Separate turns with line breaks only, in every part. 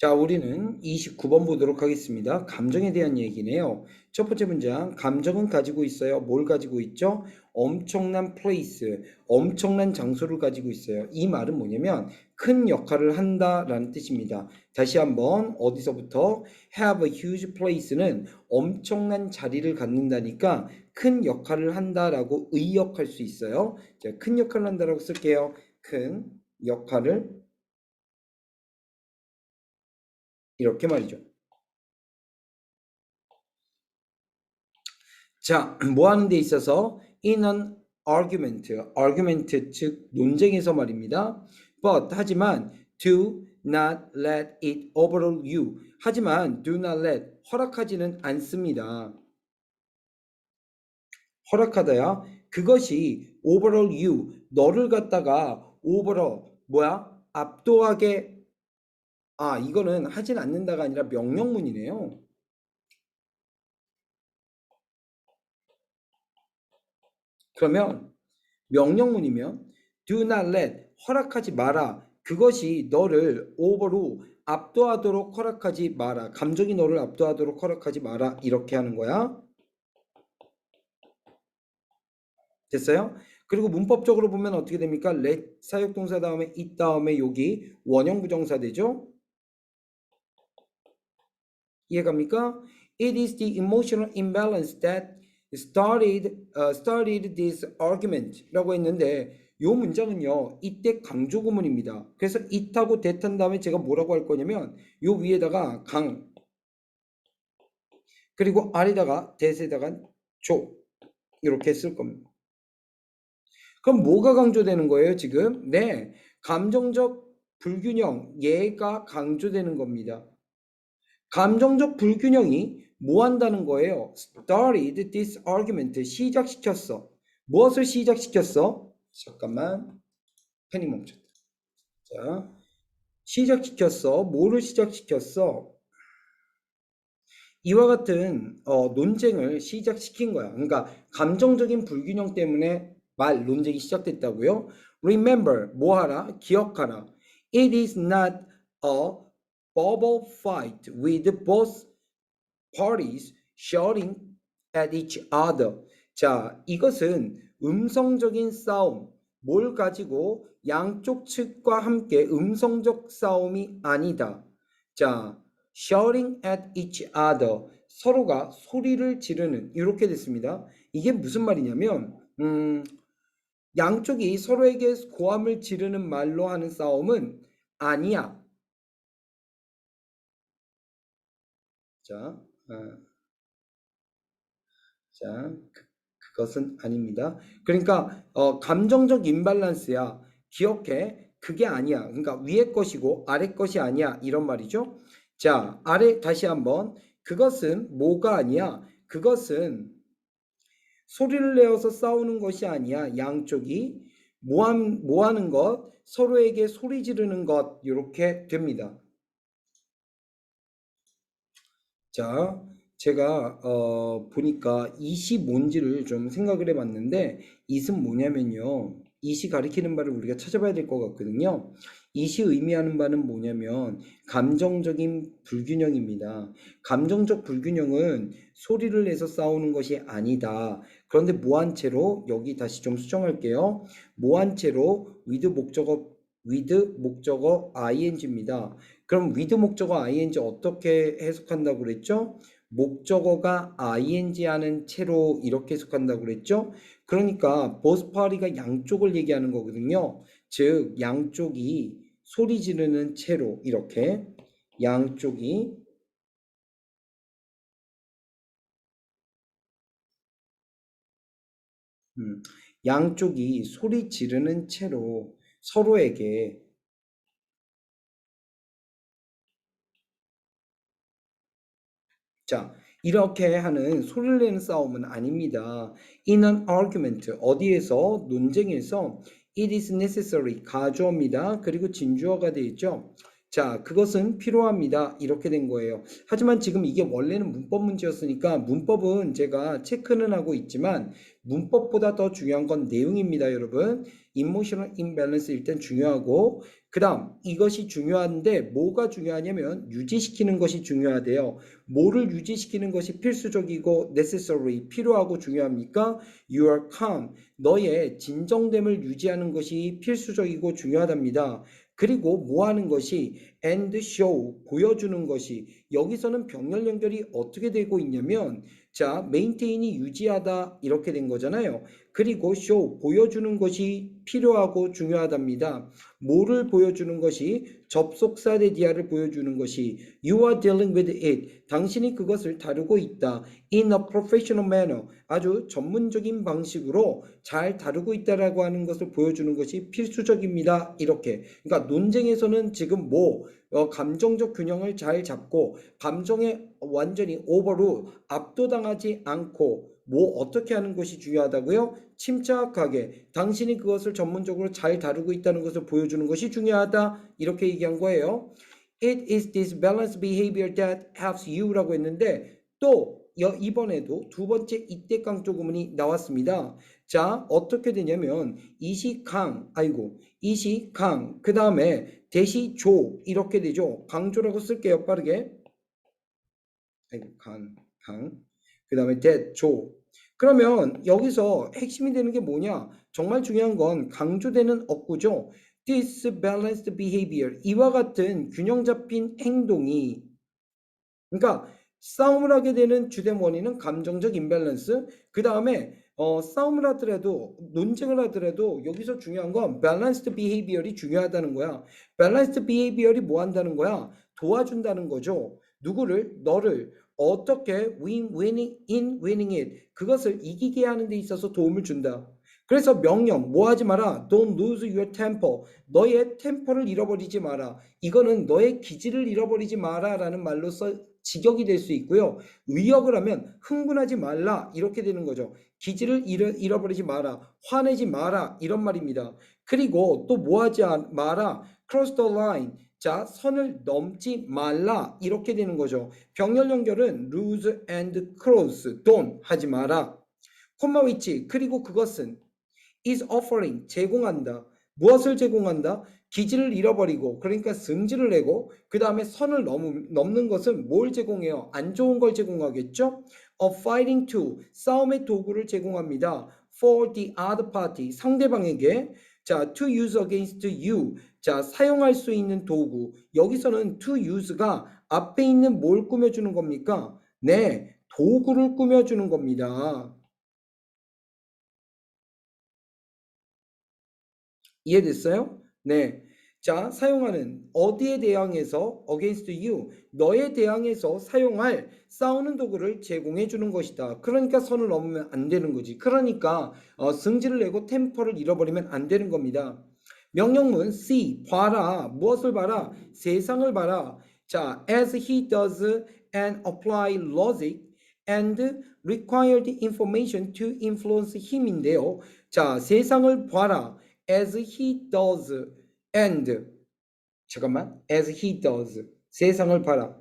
자, 우리는 29번 보도록 하겠습니다. 감정에 대한 얘기네요. 첫 번째 문장, 감정은 가지고 있어요. 뭘 가지고 있죠? 엄청난 place, 엄청난 장소를 가지고 있어요. 이 말은 뭐냐면 큰 역할을 한다라는 뜻입니다. 다시 한번 어디서부터 have a huge place는 엄청난 자리를 갖는다니까 큰 역할을 한다라고 의역할 수 있어요. 자, 큰 역할을 한다라고 쓸게요. 큰 역할을 이렇게 말이죠. 자, 뭐 하는 데 있어서 in an argument, argument 즉 논쟁에서 말입니다. But 하지만 do not let it overrule you. 하지만 do not let 허락하지는 않습니다. 허락하다야 그것이 overrule you 너를 갖다가 overall 뭐야 압도하게 아, 이거는 하진 않는다가 아니라 명령문이네요. 그러면 명령문이면 do not let 허락하지 마라. 그것이 너를 오버로 압도하도록 허락하지 마라. 감정이 너를 압도하도록 허락하지 마라. 이렇게 하는 거야. 됐어요? 그리고 문법적으로 보면 어떻게 됩니까? let 사역동사 다음에 it 다음에 여기 원형 부정사 되죠? 이해갑니까? It is the emotional imbalance that started uh, started this argument 라고 했는데 요 문장은요 이때 강조 구문입니다. 그래서 it하고 that 한 다음에 제가 뭐라고 할 거냐면 요 위에다가 강 그리고 아래다가 that에다가 조 이렇게 쓸 겁니다. 그럼 뭐가 강조되는 거예요 지금? 네 감정적 불균형 얘가 강조되는 겁니다. 감정적 불균형이 뭐 한다는 거예요? started this argument 시작시켰어. 무엇을 시작시켰어? 잠깐만 펜이 멈췄다. 자, 시작시켰어. 뭐를 시작시켰어? 이와 같은 어, 논쟁을 시작시킨 거야. 그러니까 감정적인 불균형 때문에 말 논쟁이 시작됐다고요. Remember 뭐하라? 기억하라. It is not a bubble fight with both parties shouting at each other. 자, 이것은 음성적인 싸움, 뭘 가지고 양쪽 측과 함께 음성적 싸움이 아니다. 자, shouting at each other. 서로가 소리를 지르는 이렇게 됐습니다. 이게 무슨 말이냐면 음, 양쪽이 서로에게 고함을 지르는 말로 하는 싸움은 아니야. 자, 아, 자, 그, 그것은 아닙니다. 그러니까 어, 감정적 임발란스야. 기억해. 그게 아니야. 그러니까 위에 것이고 아래 것이 아니야. 이런 말이죠. 자, 아래 다시 한번. 그것은 뭐가 아니야? 그것은 소리를 내어서 싸우는 것이 아니야. 양쪽이 뭐함, 뭐하는 것, 서로에게 소리 지르는 것 이렇게 됩니다. 자, 제가 어, 보니까 이시 뭔지를 좀 생각을 해봤는데 이은 뭐냐면요. 이시 가리키는 바를 우리가 찾아봐야 될 것 같거든요. 이시 의미하는 바는 뭐냐면 감정적인 불균형입니다. 감정적 불균형은 소리를 내서 싸우는 것이 아니다. 그런데 무한채로 여기 다시 좀 수정할게요. 무한채로 with 목적어 with 목적어 ing입니다. 그럼 with 목적어 ing 어떻게 해석한다고 그랬죠? 목적어가 ing 하는 채로 이렇게 해석한다고 그랬죠? 그러니까 party가 양쪽을 얘기하는 거거든요. 즉 양쪽이 소리 지르는 채로 이렇게 양쪽이 음, 양쪽이 소리 지르는 채로 서로에게 자, 이렇게 하는 소리를 내는 싸움은 아닙니다. In an argument, 어디에서? 논쟁에서 it is necessary, 가주어입니다. 그리고 진주어가 되어 있죠. 자, 그것은 필요합니다. 이렇게 된 거예요. 하지만 지금 이게 원래는 문법 문제였으니까 문법은 제가 체크는 하고 있지만 문법보다 더 중요한 건 내용입니다, 여러분. emotional imbalance 일단 중요하고 그 다음 이것이 중요한데 뭐가 중요하냐면 유지시키는 것이 중요하대요. 뭐를 유지시키는 것이 필수적이고 necessary 필요하고 중요합니까? Your calm 너의 진정됨을 유지하는 것이 필수적이고 중요하답니다. 그리고 뭐 하는 것이 and show 보여주는 것이 여기서는 병렬 연결이 어떻게 되고 있냐면 자 maintain이 유지하다 이렇게 된 거잖아요. 그리고 show 보여주는 것이 필요하고 중요하답니다. 뭐를 보여주는 것이? 접속사 대디아를 보여주는 것이. You are dealing with it. 당신이 그것을 다루고 있다. In a professional manner. 아주 전문적인 방식으로 잘 다루고 있다라고 하는 것을 보여주는 것이 필수적입니다. 이렇게. 그러니까 논쟁에서는 지금 뭐 어, 감정적 균형을 잘 잡고 감정에 완전히 오버로 압도당하지 않고 뭐 어떻게 하는 것이 중요하다고요? 침착하게 당신이 그것을 전문적으로 잘 다루고 있다는 것을 보여주는 것이 중요하다 이렇게 얘기한 거예요. It is this balanced behavior that helps you라고 했는데 또 여- 이번에도 두 번째 이때 강 조구문이 나왔습니다. 자 어떻게 되냐면 이시 강 아이고 이시 강 그 다음에 대시 조 이렇게 되죠. 강조라고 쓸게요 빠르게. 아이고 강 강 그 다음에 대조 그러면 여기서 핵심이 되는 게 뭐냐? 정말 중요한 건 강조되는 어구죠. This balanced behavior 이와 같은 균형 잡힌 행동이 그러니까 싸움을 하게 되는 주된 원인은 감정적 임밸런스 그 다음에 어, 싸움을 하더라도 논쟁을 하더라도 여기서 중요한 건 balanced behavior이 중요하다는 거야. balanced behavior이 뭐 한다는 거야? 도와준다는 거죠. 누구를 너를 어떻게 win winning in winning it 그것을 이기게 하는 데 있어서 도움을 준다. 그래서 명령 뭐 하지 마라. Don't lose your temper. 너의 템퍼를 잃어버리지 마라. 이거는 너의 기질을 잃어버리지 마라라는 말로써 직역이 될 수 있고요. 의역을 하면 흥분하지 말라 이렇게 되는 거죠. 기질을 잃어, 잃어 버리지 마라. 화내지 마라 이런 말입니다. 그리고 또 뭐 하지 않- 마라. cross the line. 자, 선을 넘지 말라 이렇게 되는 거죠. 병렬 연결은 lose and cross. don't 하지 마라. 콤마 위치 그리고 그것은 is offering 제공한다. 무엇을 제공한다? 기질을 잃어버리고 그러니까 승질을 내고 그 다음에 선을 넘, 넘는 것은 뭘 제공해요? 안 좋은 걸 제공하겠죠? A fighting tool 싸움의 도구를 제공합니다. For the other party 상대방에게 자 to use against you 자 사용할 수 있는 도구 여기서는 to use가 앞에 있는 뭘 꾸며주는 겁니까? 네 도구를 꾸며주는 겁니다. 이해됐어요? 네. 자, 사용하는 어디에 대항해서 against you 너에 대항해서 사용할 싸우는 도구를 제공해 주는 것이다. 그러니까 선을 넘으면 안 되는 거지. 그러니까 어, 승질을 내고 템퍼를 잃어버리면 안 되는 겁니다. 명령문 see 봐라 무엇을 봐라 세상을 봐라. 자, as he does and apply logic and require the information to influence him인데요. 자, 세상을 봐라. as he does and 잠깐만 as he does 세상을 봐라.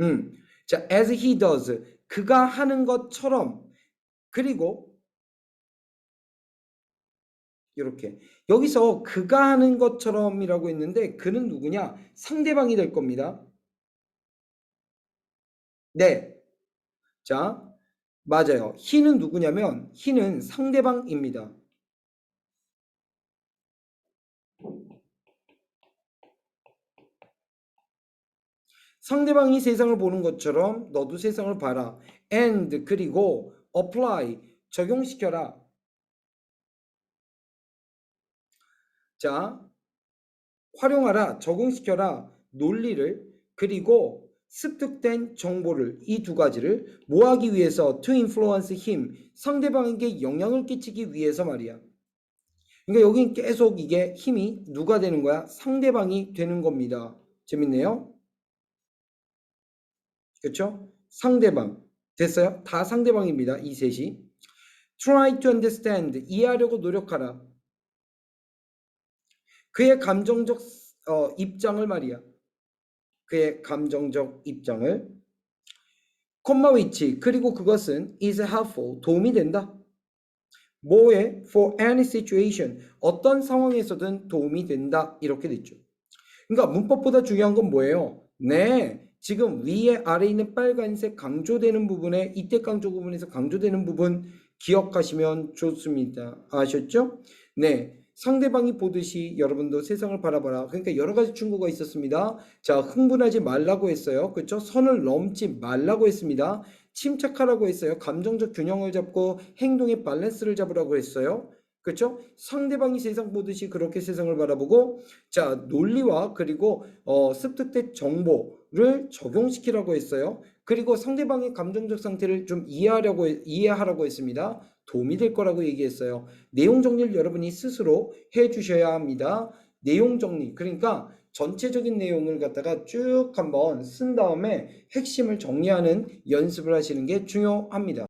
음, 자 as he does 그가 하는 것처럼 그리고 이렇게 여기서 그가 하는 것처럼이라고 했는데 그는 누구냐 상대방이 될 겁니다. 네, 자 맞아요. he는 누구냐면 he는 상대방입니다. 상대방이 세상을 보는 것처럼 너도 세상을 봐라. and 그리고 apply 적용시켜라. 자, 활용하라, 적용시켜라 논리를 그리고 습득된 정보를 이 두 가지를 뭐하기 위해서 to influence him 상대방에게 영향을 끼치기 위해서 말이야. 그러니까 여긴 계속 이게 힘이 누가 되는 거야? 상대방이 되는 겁니다. 재밌네요. 그렇죠? 상대방 됐어요? 다 상대방입니다. 이 셋이. Try to understand 이해하려고 노력하라. 그의 감정적 어, 입장을 말이야. 그의 감정적 입장을 콤마 위치 그리고 그것은 is helpful 도움이 된다. 뭐에? For any situation. 어떤 상황에서든 도움이 된다. 이렇게 됐죠. 그러니까 문법보다 중요한 건 뭐예요? 네. 지금 위에 아래 있는 빨간색 강조되는 부분에 이때 강조 부분에서 강조되는 부분 기억하시면 좋습니다. 아셨죠? 네. 상대방이 보듯이 여러분도 세상을 바라봐라. 그러니까 여러 가지 충고가 있었습니다. 자, 흥분하지 말라고 했어요. 그렇죠? 선을 넘지 말라고 했습니다. 침착하라고 했어요. 감정적 균형을 잡고 행동의 밸런스를 잡으라고 했어요. 그렇죠? 상대방이 세상 보듯이 그렇게 세상을 바라보고 자, 논리와 그리고 어, 습득된 정보를 적용시키라고 했어요. 그리고 상대방의 감정적 상태를 좀 이해하려고 해- 이해하라고 했습니다. 도움이 될 거라고 얘기했어요. 내용 정리를 여러분이 스스로 해 주셔야 합니다. 내용 정리. 그러니까 전체적인 내용을 갖다가 쭉 한번 쓴 다음에 핵심을 정리하는 연습을 하시는 게 중요합니다.